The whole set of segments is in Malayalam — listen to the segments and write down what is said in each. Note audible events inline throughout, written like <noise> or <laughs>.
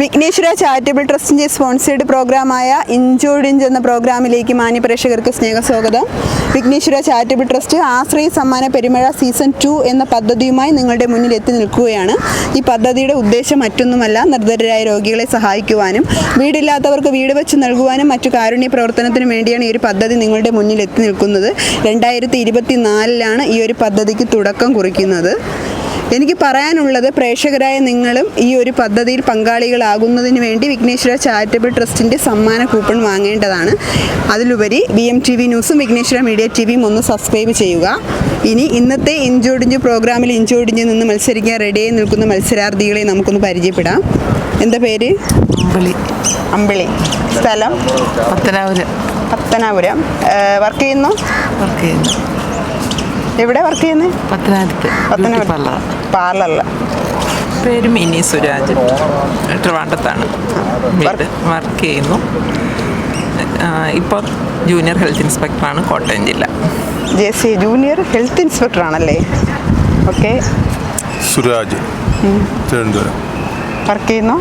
വിഘ്നേശ്വര ചാരിറ്റബിൾ ട്രസ്റ്റിന്റെ സ്പോൺസേഡ് പ്രോഗ്രാമായ ഇഞ്ചോഡിഞ്ച് എന്ന പ്രോഗ്രാമിലേക്ക് മാന്യ പ്രേക്ഷകർക്ക് സ്നേഹസ്വാഗതം. വിഘ്നേശ്വര ചാരിറ്റബിൾ ട്രസ്റ്റ് ആശ്രയ സമ്മാന പെരുമഴ സീസൺ ടു എന്ന പദ്ധതിയുമായി നിങ്ങളുടെ മുന്നിൽ എത്തി നിൽക്കുകയാണ്. ഈ പദ്ധതിയുടെ ഉദ്ദേശം മറ്റൊന്നുമല്ല നിർദ്ധരരായ രോഗികളെ സഹായിക്കുവാനും വീടില്ലാത്തവർക്ക് വീട് വെച്ച് നൽകുവാനും മറ്റു കാരുണ്യ പ്രവർത്തനത്തിനും വേണ്ടിയാണ് ഈ ഒരു പദ്ധതി നിങ്ങളുടെ മുന്നിൽ എത്തി നിൽക്കുന്നത്. രണ്ടായിരത്തി ഇരുപത്തി നാലിലാണ് ഈ ഒരു പദ്ധതിക്ക് തുടക്കം കുറിക്കുന്നത്. എനിക്ക് പറയാനുള്ളത് പ്രേക്ഷകരായ നിങ്ങളും ഈ ഒരു പദ്ധതിയിൽ പങ്കാളികളാകുന്നതിന് വേണ്ടി വിഘ്നേശ്വര ചാരിറ്റബിൾ ട്രസ്റ്റിന്റെ സമ്മാന കൂപ്പൺ വാങ്ങേണ്ടതാണ്. അതിലുപരി ബി എം ടി വി ന്യൂസും വിഘ്നേശ്വര മീഡിയ ടി വിയും ഒന്ന് സബ്സ്ക്രൈബ് ചെയ്യുക. ഇനി ഇന്നത്തെ ഇഞ്ചോടിഞ്ച് പ്രോഗ്രാമിൽ ഇഞ്ചോടിഞ്ച് നിന്ന് മത്സരിക്കാൻ റെഡിയായി നിൽക്കുന്ന മത്സരാർത്ഥികളെ നമുക്കൊന്ന് പരിചയപ്പെടാം. എന്താ പേര്? അമ്പിളി. അമ്പിളി. സ്ഥലം? പത്തനാപുരം. പത്തനാപുരം. വർക്ക് ചെയ്യുന്നു? വർക്ക് ചെയ്യുന്നു. എവിടെ വർക്ക് ചെയ്യുന്നത് പത്തനാപുരത്ത് പാർലറിൽ പേര് മിനി സുരാജ്. ട്രിവാണ്ടത്താണ് വീട്. വർക്ക് ചെയ്യുന്നു. ഇപ്പോൾ ജൂനിയർ ഹെൽത്ത് ഇൻസ്പെക്ടറാണ് കോട്ടയം ജില്ല. J C junior health inspector ആണല്ലേ? ഓക്കെ സുരാജ്. തിരുവനന്തപുരം. വർക്ക് ചെയ്യുന്നു?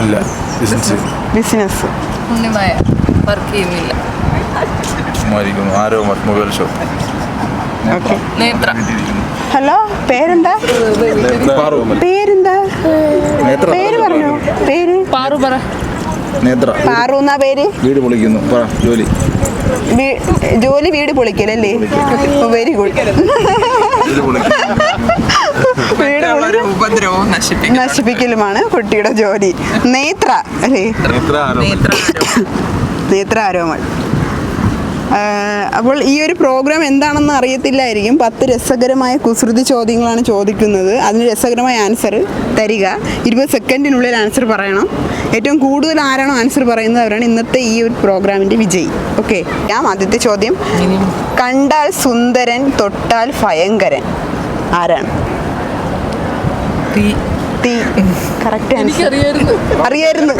അല്ല ബിസിനസ് ബിസിനസ് ഉണ്ണിമായ വർക്ക് ചെയ്യുന്നില്ല. ആരോ mobile shop okay Nethra. Hello പേരെന്താ? പേരെന്താ? പേര് പറഞ്ഞു? പേര്? പാറു പറ. നേത്ര. പാറു എന്നാ പേര്? വീട് പൊളിക്കുന്നു. പറ ജോലി. ജോലി വീട് പൊളിക്കലല്ലേ? വെരി ഗുഡ് വീട് ഉപദ്രവവും നശിപ്പിക്കും നശിപ്പിക്കലുമാണ് കുട്ടിയുടെ ജോലി. നേത്ര അല്ലേ? നേത്ര ആരോ നേത്ര നേത്ര ആരോമൾ ആഹ് അപ്പോൾ ഈ ഒരു പ്രോഗ്രാം എന്താണെന്ന് അറിയത്തില്ലായിരിക്കും. പത്ത് രസകരമായ കുസൃതി ചോദ്യങ്ങളാണ് ചോദിക്കുന്നത്. അതിന് രസകരമായ ആൻസർ തരിക. ഇരുപത് സെക്കൻഡിനുള്ളിൽ ആൻസർ പറയണം. ഏറ്റവും കൂടുതൽ ആരാണോ ആൻസർ പറയുന്നത് അവരാണ് ഇന്നത്തെ ഈ ഒരു പ്രോഗ്രാമിന്റെ വിജയി. ഓക്കെ ഞാൻ ആദ്യത്തെ ചോദ്യം. കണ്ടാൽ സുന്ദരൻ തൊട്ടാൽ ഭയങ്കരൻ. ആരാണ്? തീ. തീ. കറക്റ്റ് ആൻസർ അറിയായിരുന്നു. അറിയായിരുന്നു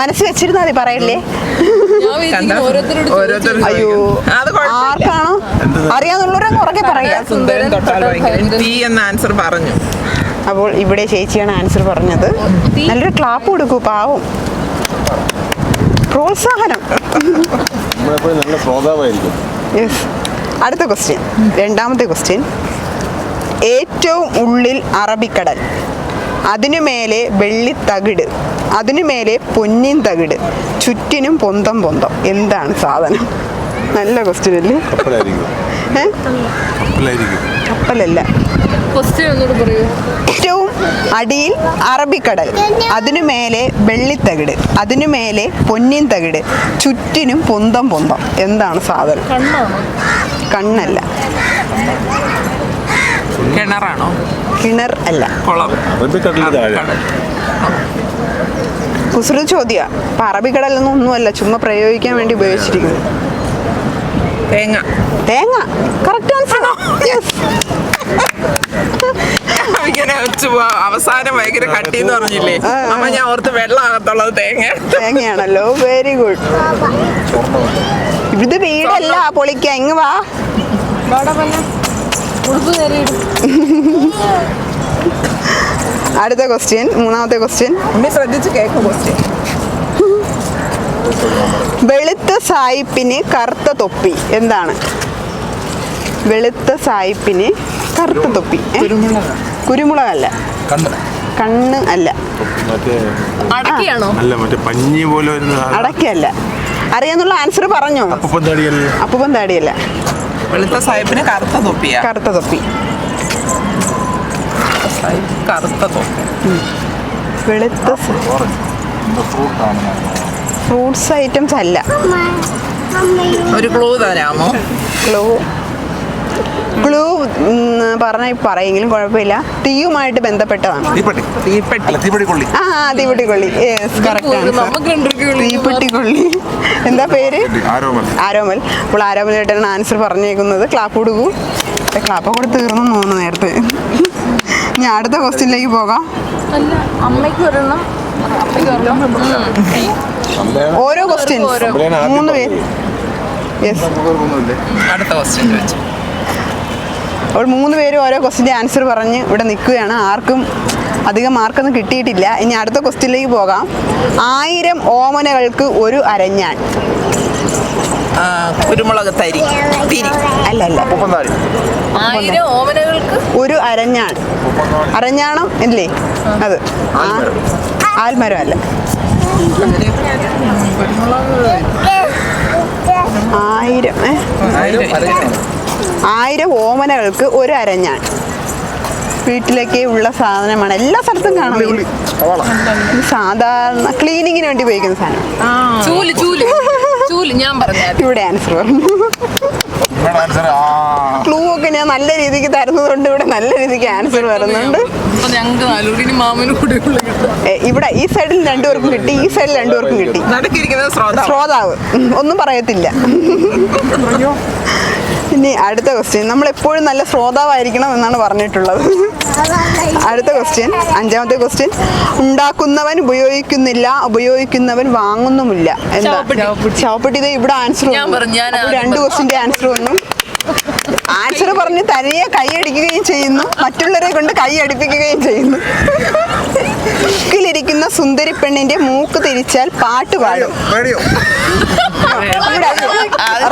മനസ്സ് വെച്ചിരുന്നാ മതി പറയല്ലേ? അയ്യോ. ആർക്കാണോ? അറിയാന്നുള്ളവരെ ഉറക്കെ പറയാ. സുന്ദരൻ തൊട്ടാൽ എന്ന ആൻസർ പറഞ്ഞു. അപ്പോൾ ഇവിടെ ചേച്ചിയാണ് ആൻസർ പറഞ്ഞത്. നല്ലൊരു ക്ലാപ്പ് കൊടുക്കൂ പാവം. പ്രോത്സാഹനം. നല്ല ശ്രോതാവായിരിക്കും. യെസ് അടുത്ത ക്വസ്റ്റ്യൻ രണ്ടാമത്തെ ക്വസ്റ്റ്യൻ ഏറ്റവും ഉള്ളിൽ അറബിക്കടൽ. അതിനു മേലെ വെള്ളിത്തകിട് അതിനു മേലെ പൊന്നിൻ തകിട് ചുറ്റിനും പൊന്തം പൊന്തം. എന്താണ് സാധനം? നല്ല ക്വസ്റ്റ്യൻ അല്ലേ? കപ്പലല്ല. പറയൂ. ഏറ്റവും അടിയിൽ അറബിക്കടൽ അതിനു മേലെ വെള്ളിത്തകിട് അതിനു മേലെ പൊന്നിൻ തകിട് ചുറ്റിനും പൊന്തം പൊന്തം. എന്താണ് സാധനം? കണ്ണാണോ? കണ്ണല്ല. കിണറാണോ കിണർ അല്ല. കുളം. കുസൃതി ചോദ്യ. അപ്പൊ അറബിക്കടലൊന്നും ഒന്നുമല്ല ചുമ്മാ പ്രയോഗിക്കാൻ വേണ്ടി ഉപയോഗിച്ചിരിക്കുന്നു. തേങ്ങ. തേങ്ങ. കറക്റ്റ് ആൻസർ <laughs> ഇങ്ങനെ. അവസാനം ഭയങ്കര കട്ടി എന്ന് പറഞ്ഞില്ലേ. അപ്പൊ ഞാൻ ഓർത്ത് വെള്ളമാകത്തുള്ളത് തേങ്ങ. തേങ്ങയാണല്ലോ. വെരി ഗുഡ് ഇവിടുത്തെ വീടല്ല. പൊളിക്ക. ഇങ്ങ് വാ. അടുത്ത ക്വസ്റ്റ്യൻ മൂന്നാമത്തെ ക്വസ്റ്റ്യൻ ശ്രദ്ധിച്ച് കേക്ക് ക്വസ്റ്റ്യൻ വെളുത്ത സായിപ്പിന് കറുത്ത തൊപ്പി എന്താണ്? വെളുത്ത സായിപ്പിന് കറുത്ത തൊപ്പി? കുരുമുളകല്ല. കണ്ണ്. കണ്ണ് അല്ല. മറ്റേ അടക്കിയാണോ? അല്ല മറ്റേ പഞ്ഞി പോലെ വരുന്ന സാധനം. അടക്കയല്ല. അറിയാന്നുള്ള ആൻസർ പറഞ്ഞോ? അപ്പൂപ്പൻ താടിയല്ല. വെളുത്ത സാഹിബിന് കറുത്ത തൊപ്പിയാ കറുത്ത തൊപ്പി. സാഹിബ് കറുത്ത തൊപ്പി. വെളുത്ത ഫ്രൂട്ട്സ് ഐറ്റംസ് അല്ല. ഒരു ക്ലൂ തരാമോ? ക്ലൂ ക്ലൂ പറഞ്ഞ പറയെങ്കിലും കുഴപ്പമില്ല. തീയുമായിട്ട് ബന്ധപ്പെട്ടതാണ്. ആ തീപ്പെട്ടിക്കൊള്ളി. യെസ് തീപ്പെട്ടിക്കൊള്ളി. എന്താ പേര്? ആരോമൽ. അപ്പോൾ ആരോമൽ ചേട്ടനാണ് ആൻസർ പറഞ്ഞേക്കുന്നത്. ക്ലാപ്പ് കൊടുക്കൂ. ക്ലാപ്പ് കൂടെ തീർന്നു തോന്നുന്നു നേരത്തെ. ഞാൻ അടുത്ത ക്വസ്റ്റ്യനിലേക്ക് പോകാം. അമ്മയ്ക്ക് ഒരെണ്ണം. ഓരോ ക്വസ്റ്റ്യൻസ് മൂന്ന് പേര്. യെസ് അടുത്ത ക്വസ്റ്റ്യൻ ചോദിച്ചു. അപ്പോൾ മൂന്ന് പേരും ഓരോ ക്വസ്റ്റിന്റെ ആൻസർ പറഞ്ഞ് ഇവിടെ നിൽക്കുകയാണ്. ആർക്കും അധികം മാർക്കൊന്നും കിട്ടിയിട്ടില്ല. ഇനി അടുത്ത ക്വസ്റ്റ്യനിലേക്ക് പോകാം. ആയിരം ഓമനകൾക്ക് ഒരു അരഞ്ഞാൻ. കുരുമുളക്. തരി. തിരി അല്ല. അല്ല ആയിരം ഓമനകൾക്ക്? ഒരു അരഞ്ഞാൺ അരഞ്ഞാണോ? ഇല്ലേ? അത്. ആൽമരം. അല്ല. ആയിരം ഏ? ആയിരം ഓമനകൾക്ക് ഒരു അരഞ്ഞാൻ വീട്ടിലേക്ക് ഉള്ള സാധനമാണ്. എല്ലാ സ്ഥലത്തും കാണാം. സാധാരണ ക്ലീനിങ്ങിന് വേണ്ടി ഉപയോഗിക്കുന്ന സാധനം. ചൂൽ ചൂൽ. ചൂൽ ഞാൻ പറഞ്ഞ ഇവിടെ ആൻസർ പറഞ്ഞു ആൻസർ ആ. ക്ലൂ ഒക്കെ ഞാൻ നല്ല രീതിക്ക് തരുന്നതുകൊണ്ട് ഇവിടെ നല്ല രീതിക്ക് ആൻസർ വരുന്നുണ്ട്. ഇവിടെ ഈ സൈഡിൽ രണ്ടുപേർക്കും കിട്ടി ഈ സൈഡിൽ രണ്ടുപേർക്കും കിട്ടി. ശ്രോതാവ്. ഒന്നും പറയത്തില്ല. ഇനി അടുത്ത ക്വസ്റ്റ്യൻ നമ്മൾ എപ്പോഴും നല്ല ശ്രോതാവായിരിക്കണം എന്നാണ് പറഞ്ഞിട്ടുള്ളത്. അടുത്ത ക്വസ്റ്റ്യൻ അഞ്ചാമത്തെ ക്വസ്റ്റ്യൻ ഉണ്ടാക്കുന്നവൻ ഉപയോഗിക്കുന്നില്ല ഉപയോഗിക്കുന്നവൻ വാങ്ങുന്നുമില്ല. എന്താ? ദേ ഇവിടെ ആൻസർ രണ്ട് ക്വസ്റ്റിന്റെ ആൻസർ വന്നു. ആൻസർ പറഞ്ഞ് തനിയെ കൈയടിക്കുകയും ചെയ്യുന്നു. മറ്റുള്ളവരെ കൊണ്ട് കൈ അടിപ്പിക്കുകയും ചെയ്യുന്നു. <laughs> ിരിക്കുന്ന സുന്ദരി പെണ്ണിന്റെ മൂക്ക് തിരിച്ചാൽ പാട്ട് പാടും. റേഡിയോ.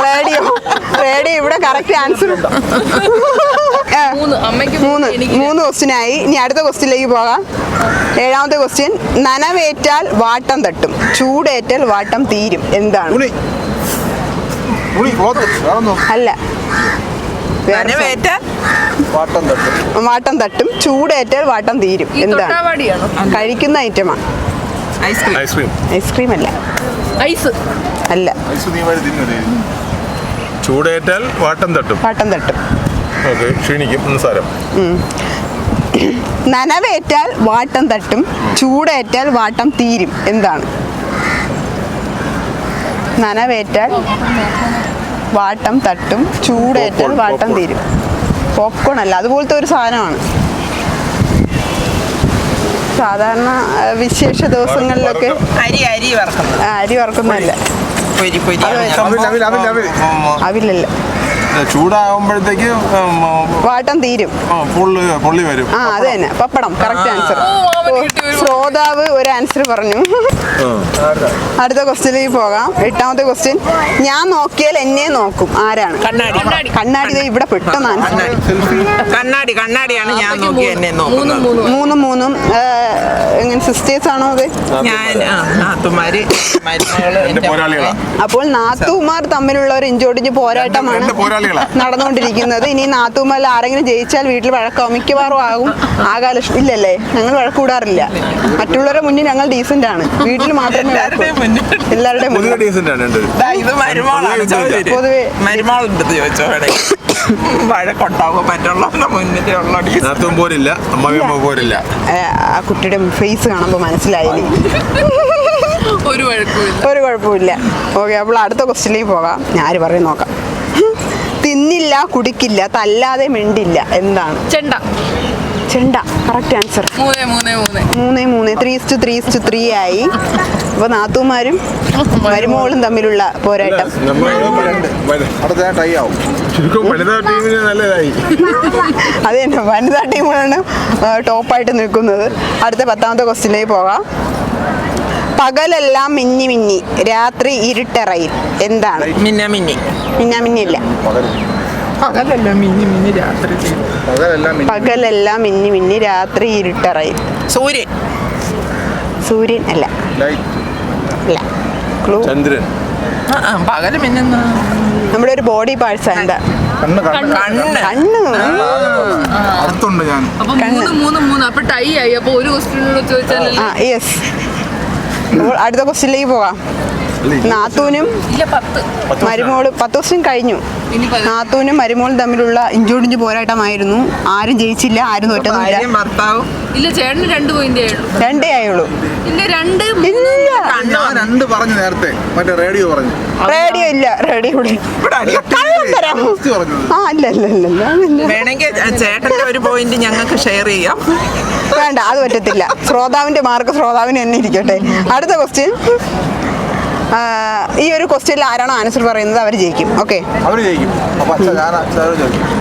റേഡിയോ. റേഡിയോ ഇവിടെ കറക്റ്റ് ആൻസർ മൂന്ന് മൂന്ന് എനിക്ക് മൂന്ന് ക്വസ്റ്റ്യനായി ഇനി അടുത്ത ക്വസ്റ്റ്യനിലേക്ക് പോകാം. ഏഴാമത്തെ ക്വസ്റ്റ്യൻ നനവേറ്റാൽ വാട്ടം തട്ടും. ചൂടേറ്റാൽ വാട്ടം തീരും. എന്താണ്? അല്ല. വാട്ടം തട്ടും. ചൂടേറ്റാൽ വാട്ടം തീരും. എന്താണ്? തൊട്ടാവാടിയാണോ? കഴിക്കുന്ന ഐറ്റമാണ് ice cream. Ice cream. Ice cream അല്ല. ഐസ് അല്ല ചൂടേറ്റാൽ വാട്ടം തട്ടും. വാട്ടം തട്ടും. ക്ഷീണിക്കും. നിസ്സാരം നനവേറ്റാൽ വാട്ടം തട്ടും. ചൂടേറ്റാൽ വാട്ടം തീരും. എന്താണ്? നനവേറ്റാൽ വാട്ടം തട്ടും ചൂടേറ്റാൽ വാട്ടം തീരും. പോപ്കോൺ അല്ല അതുപോലത്തെ ഒരു സാധനമാണ്. സാധാരണ വിശേഷ ദിവസങ്ങളിലൊക്കെ അരി അരി വറക്കുന്നത് അരി വറക്കുന്നില്ല പൊരി പൊരി അവിൽ അവിൽ അവിൽ അവിൽ അവിലല്ല ചൂടാകുമ്പോഴത്തേക്ക് വാട്ടം തീരും. പൊള്ളി പൊള്ളി വരും. ആ അത് തന്നെ. പപ്പടം കറക്റ്റ് ആൻസർ ശ്രോതാവ് ഒരു ആൻസർ പറഞ്ഞു. അടുത്ത ക്വസ്റ്റ്യനിലേക്ക് പോകാം. എട്ടാമത്തെ ക്വസ്റ്റ്യൻ ഞാൻ നോക്കിയാൽ എന്നെ നോക്കും. ആരാണ്? കണ്ണാടി. കണ്ണാടി. ദേ ഇവിടെ പെട്ടെന്ന് ആൻസർ കണ്ണാടി. കണ്ണാടിയാണ് ഞാൻ നോക്കി എന്നെ മൂന്ന് മൂന്നും. മൂന്നും എങ്ങനെ സിസ്റ്റേഴ്സ് ആണോ അത്? അപ്പോൾ നാത്തുമാർ തമ്മിലുള്ള ഒരു ഇഞ്ചോടിഞ്ച് പോരാട്ടമാണ് നടന്നുകൊണ്ടിരിക്കുന്നത്. ഇനി നാത്തുമാരിൽ ആരെങ്കിലും ജയിച്ചാൽ വീട്ടിൽ വഴക്കാവും മിക്കവാറും ആകും. ആകാലക്ഷ്മി ഇല്ലല്ലേ? ഞങ്ങൾ വഴക്കൂടാറില്ല മറ്റുള്ളവരെ മുന്നിൽ ഞങ്ങൾ ഡീസന്റ് ആണ്. വീട്ടിൽ മാത്രമേ എല്ലാവരുടെയും. മുന്നിൽ. ഡീസന്റ് ആണ് പൊതുവെ ചോദിച്ചോ മറ്റുള്ളവരുടെ മുന്നിലുള്ള ആ, കുട്ടിയുടെ ഫേസ് കാണുമ്പോൾ മനസ്സിലായി ഒരു വഴക്കുമില്ല. ഒരു കുഴപ്പമില്ല. ഓക്കെ അപ്പോൾ അടുത്ത ക്വസ്റ്റ്യനിലേക്ക് പോകാം. ഞാൻ പറയും നോക്കാം. തിന്നില്ല കുടിക്കില്ല തല്ലാതെ മിണ്ടില്ല എന്താണ്? ചെണ്ട. ചെണ്ട. കറക്റ്റ് ആൻസർ മൂന്ന് മൂന്ന് three is to three is to three ആയി. അപ്പോൾ നാത്തൂമാരും മരുമോളും തമ്മിലുള്ള പോരാട്ടം. അതെ ടൈ വനിതാ ടീമുകളാണ് നല്ലതായി. അത് വനിതാ ടീമാണ് ടോപ്പായിട്ട് നിൽക്കുന്നത്. അടുത്ത പത്താമത്തെ ക്വസ്റ്റ്യനിലേക്ക് പോകാം. പകലെല്ലാം മിന്നി മിന്നി. രാത്രി ഇരുട്ടറയിൽ. എന്താണ്? മിന്ന മിന്നി. മിന്നാ മിന്നില്ല പകൽ പകലല്ല മിന്നി മിന്നി രാത്രി പകലെല്ലാം മിന്നി. പകലെല്ലാം മിന്നി മിന്നി രാത്രി ഇരുട്ടറയിൽ സൂര്യൻ. സൂര്യൻ അല്ല. ലൈറ്റ് അല്ല. ക്ലൂ ചന്ദ്രൻ. ആ, ആ, പകൽ മിന്നുന്ന. നമ്മുടെ ഒരു ബോഡി പാർട്സ് എന്താ? കണ്ണ് കണ്ണ്. കണ്ണ്. കണ്ണ്. അടുത്തുണ്ട് ഞാൻ. അപ്പൊ മൂന്ന് മൂന്ന് മൂന്ന്. അപ്പൊ ടൈ ആയി. അപ്പൊ ഒരു ക്വസ്റ്റ്യനോട് ചോദിച്ചാലല്ലേ? ആ യെസ് അടുത്ത ക്വസ്റ്റ്യനിലേക്ക് പോകാം. നാത്തൂനും മരുമോൾ പത്ത് ദിവസം കഴിഞ്ഞു. നാത്തൂനും മരുമോളും തമ്മിലുള്ള ഇഞ്ചോടിഞ്ച് പോരാട്ടമായിരുന്നു. ആരും ജയിച്ചില്ല ആരും തോറ്റതുമില്ല. ഇല്ല ചേട്ടന് രണ്ട് പോയിന്റ് രണ്ടേ ആയുള്ളൂ. ഇല്ല രണ്ട് ഇല്ല. രണ്ട് പറഞ്ഞു നേരത്തെ. മറ്റേ റേഡിയോ പറഞ്ഞു. റേഡിയോ ഇല്ല റേഡിയോ ആ അല്ല അല്ല അല്ല അല്ല വേണമെങ്കിൽ ചേട്ടന്റെ ഒരു പോയിന്റ് ഞങ്ങൾക്ക് ഷെയർ ചെയ്യാം. വേണ്ട അത് പറ്റത്തില്ല. ശ്രോതാവിന്റെ മാർക്ക് ശ്രോതാവിന് തന്നെ ഇരിക്കട്ടെ. അടുത്ത ക്വസ്റ്റ്യൻ ഈ ഒരു ക്വസ്റ്റ്യനിൽ ആരാണോ ആൻസർ പറയുന്നത് അവർ ജയിക്കും. ഓക്കെ അവർ ജയിക്കും. അപ്പൊ അച്ഛൻ ഞാൻ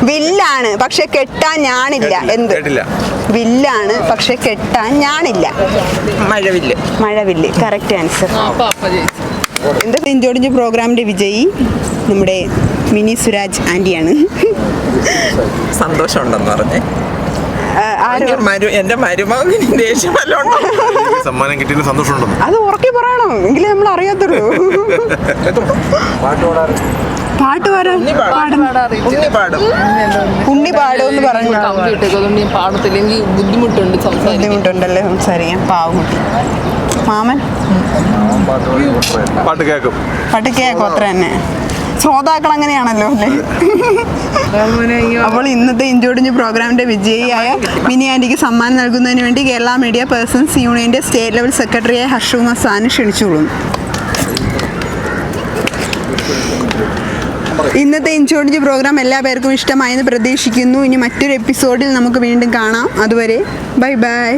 വില്ലാണ് പക്ഷെ കെട്ടാൻ ഞാനില്ല. എന്ത്? കേട്ടില്ല. വില്ലാണ് പക്ഷെ കെട്ടാൻ ഞാനില്ല. മഴവില്ല്. മഴവില്ല്. കറക്റ്റ് ആൻസർ എന്ത്? ഇഞ്ചോടിഞ്ച് പ്രോഗ്രാമിന്റെ വിജയി നമ്മുടെ മിനി സുരാജ് ആന്റിയാണ്. സന്തോഷമുണ്ടെന്ന് പറഞ്ഞേ. എന്റെ മരു എന്റെ മരുമകന് ദേഷ്യം ഈ സമ്മാനം കിട്ടിയതിന് സന്തോഷമുണ്ടോ? അത് ഉറക്കി പറയണം. എങ്കിലേ നമ്മൾ അറിയാത്തുള്ളൂ. പാട്ട് ഉണ്ണി പാടും. പാടുമെന്ന് പറഞ്ഞു പാടത്തില്ലെങ്കിൽ ബുദ്ധിമുട്ടുണ്ട് ബുദ്ധിമുട്ടുണ്ടല്ലേ? സംസാരിക്കാൻ പാവകുട്ടി മാമൻ? പാട്ട് കേക്കും പാട്ട് കേൾക്കും. അത്ര തന്നെ. ശ്രോതാക്കൾ അങ്ങനെയാണല്ലോ അല്ലേ അപ്പോൾ ഇന്നത്തെ ഇഞ്ചോടിഞ്ച് പ്രോഗ്രാമിന്റെ വിജയിയായ മിനി ആൻഡിക്ക് സമ്മാനം നൽകുന്നതിന് വേണ്ടി കേരള മീഡിയ പേഴ്സൺസ് യൂണിയന്റെ സ്റ്റേറ്റ് ലെവൽ സെക്രട്ടറിയായ ഹർഷു മസാന് ക്ഷണിച്ചോളും ഇന്നത്തെ ഇൻഷുറൻസ് പ്രോഗ്രാം എല്ലാ പേർക്കും ഇഷ്ടമായെന്ന് പ്രതീക്ഷിക്കുന്നു. ഇനി മറ്റൊരു എപ്പിസോഡിൽ നമുക്ക് വീണ്ടും കാണാം. അതുവരെ ബൈ ബൈ.